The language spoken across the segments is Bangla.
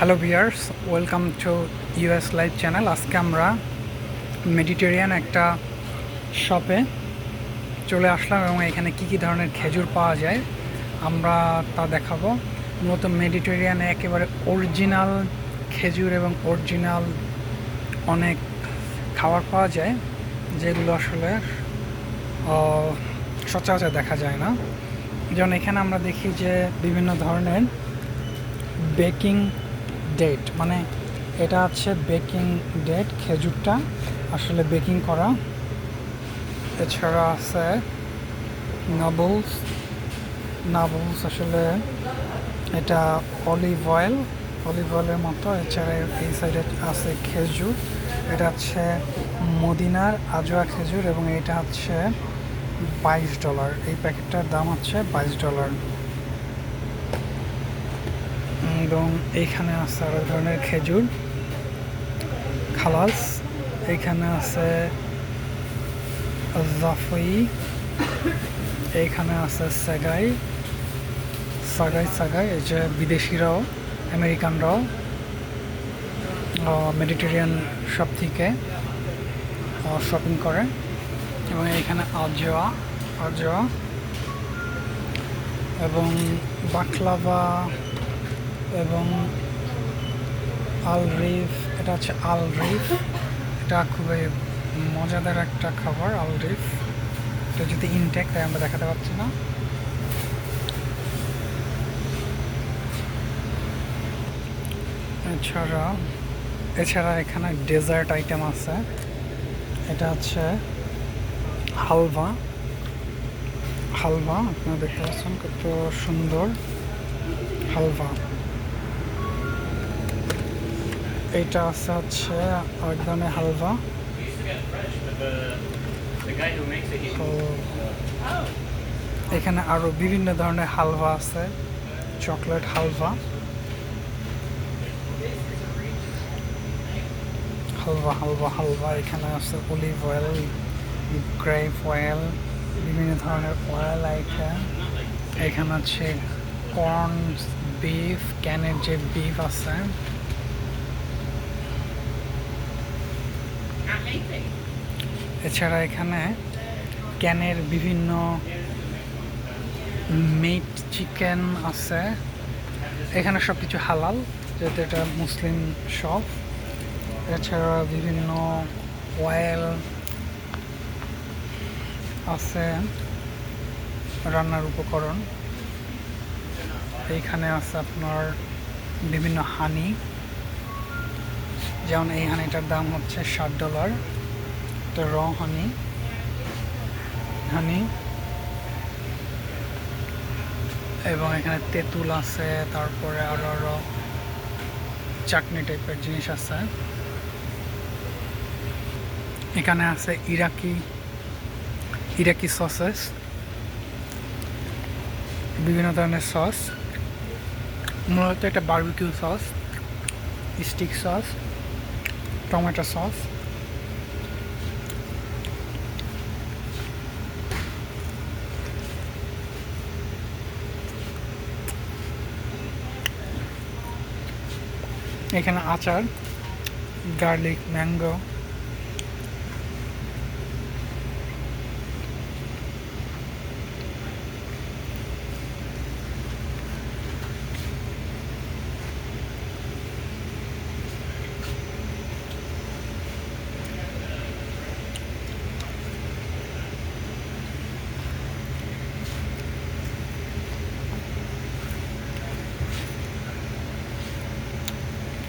Hello viewers welcome to US live channel আজকে আমরা মেডিটেরিয়ান একটা শপে চলে আসলাম এবং এখানে কী কী ধরনের খেজুর পাওয়া যায় আমরা তা দেখাবো। মূলত মেডিটেরিয়ানে একেবারে অরিজিনাল খেজুর এবং অরিজিনাল অনেক খাবার পাওয়া যায়, যেগুলো আসলে সচরাচর দেখা যায় না। যেমন এখানে আমরা দেখি যে বিভিন্ন ধরনের বেকিং ডেট মানে এটা হচ্ছে বেকিং ডেট খেজুরটা আসলে বেকিং করা। এছাড়া আছে নাবলস নাবলস আসলে এটা অলিভ অয়েল অলিভ অয়েলের মতো। এছাড়া এই সাইডে আছে খেজুর, এটা হচ্ছে মদিনার আজোয়া খেজুর এবং এটা হচ্ছে বাইশ ডলার এই প্যাকেটটার দাম হচ্ছে বাইশ ডলার এবং এইখানে আছে আরও ধরনের খেজুর, খালাস এইখানে আছে জাফই এইখানে আছে সাগাই সাগাই সাগাই এই যে বিদেশিরাও, আমেরিকানরাও মেডিটেরিয়ান সব থেকে শপিং করে। এবং এইখানে আজোয়া আজোয়া, এবং বাকলাভা এবং আল রিফ এটা হচ্ছে আল রিফ এটা খুবই মজাদার একটা খাবার আল রিফ এটা যদি ইনটেক তাই আমরা দেখাতে পারছি না। এছাড়া এছাড়া এখানে ডেজার্ট আইটেম আছে। এটা হচ্ছে হালভা। হালভা, আপনারা দেখতে পাচ্ছেন কত সুন্দর হালভা। এইটা আছে হচ্ছে এক ধরনের হালভা এখানে আরও বিভিন্ন ধরনের হালভা আছে, চকলেট হালভা। হালভা হালভা হালভা, এখানে আছে অলিভ অয়েল গ্রেপ অয়েল বিভিন্ন ধরনের অয়েল আইটেম এখানে আছে কর্ন বিফ ক্যানের যে বিফ আছে এছাড়া এখানে ক্যানের বিভিন্ন মিট চিকেন আছে। এখানে সব কিছু হালাল, যেহেতু এটা মুসলিম শপ এছাড়া বিভিন্ন অয়েল আছে রান্নার উপকরণ। এইখানে আছে আপনার বিভিন্ন হানি যেমন এই হানিটার দাম হচ্ছে ষাট ডলার। এটা র হানি হানি এবং এখানে তেঁতুল আছে, তারপরে আরও আরও চাটনি টাইপের জিনিস আছে। এখানে আছে ইরাকি ইরাকি সসেস বিভিন্ন ধরনের সস মূলত এটা barbecue sauce stick sauce tomato sauce এখানে আচার গার্লিক ম্যাঙ্গো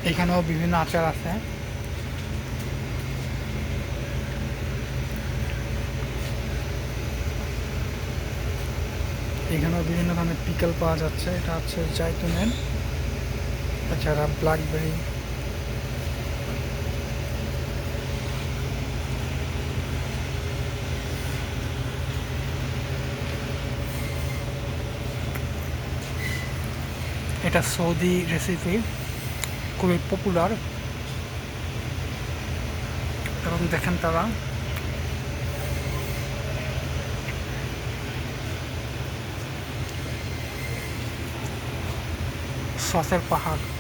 এখানেও বিভিন্ন আচার আছে। এখানেও বিভিন্ন ধরনের পিকল পাওয়া যাচ্ছে। এটা হচ্ছে জাইতুনের এছাড়া ব্ল্যাকবেরি। এটা Saudi recipe club popular. Pero donde gente va se hace pajar.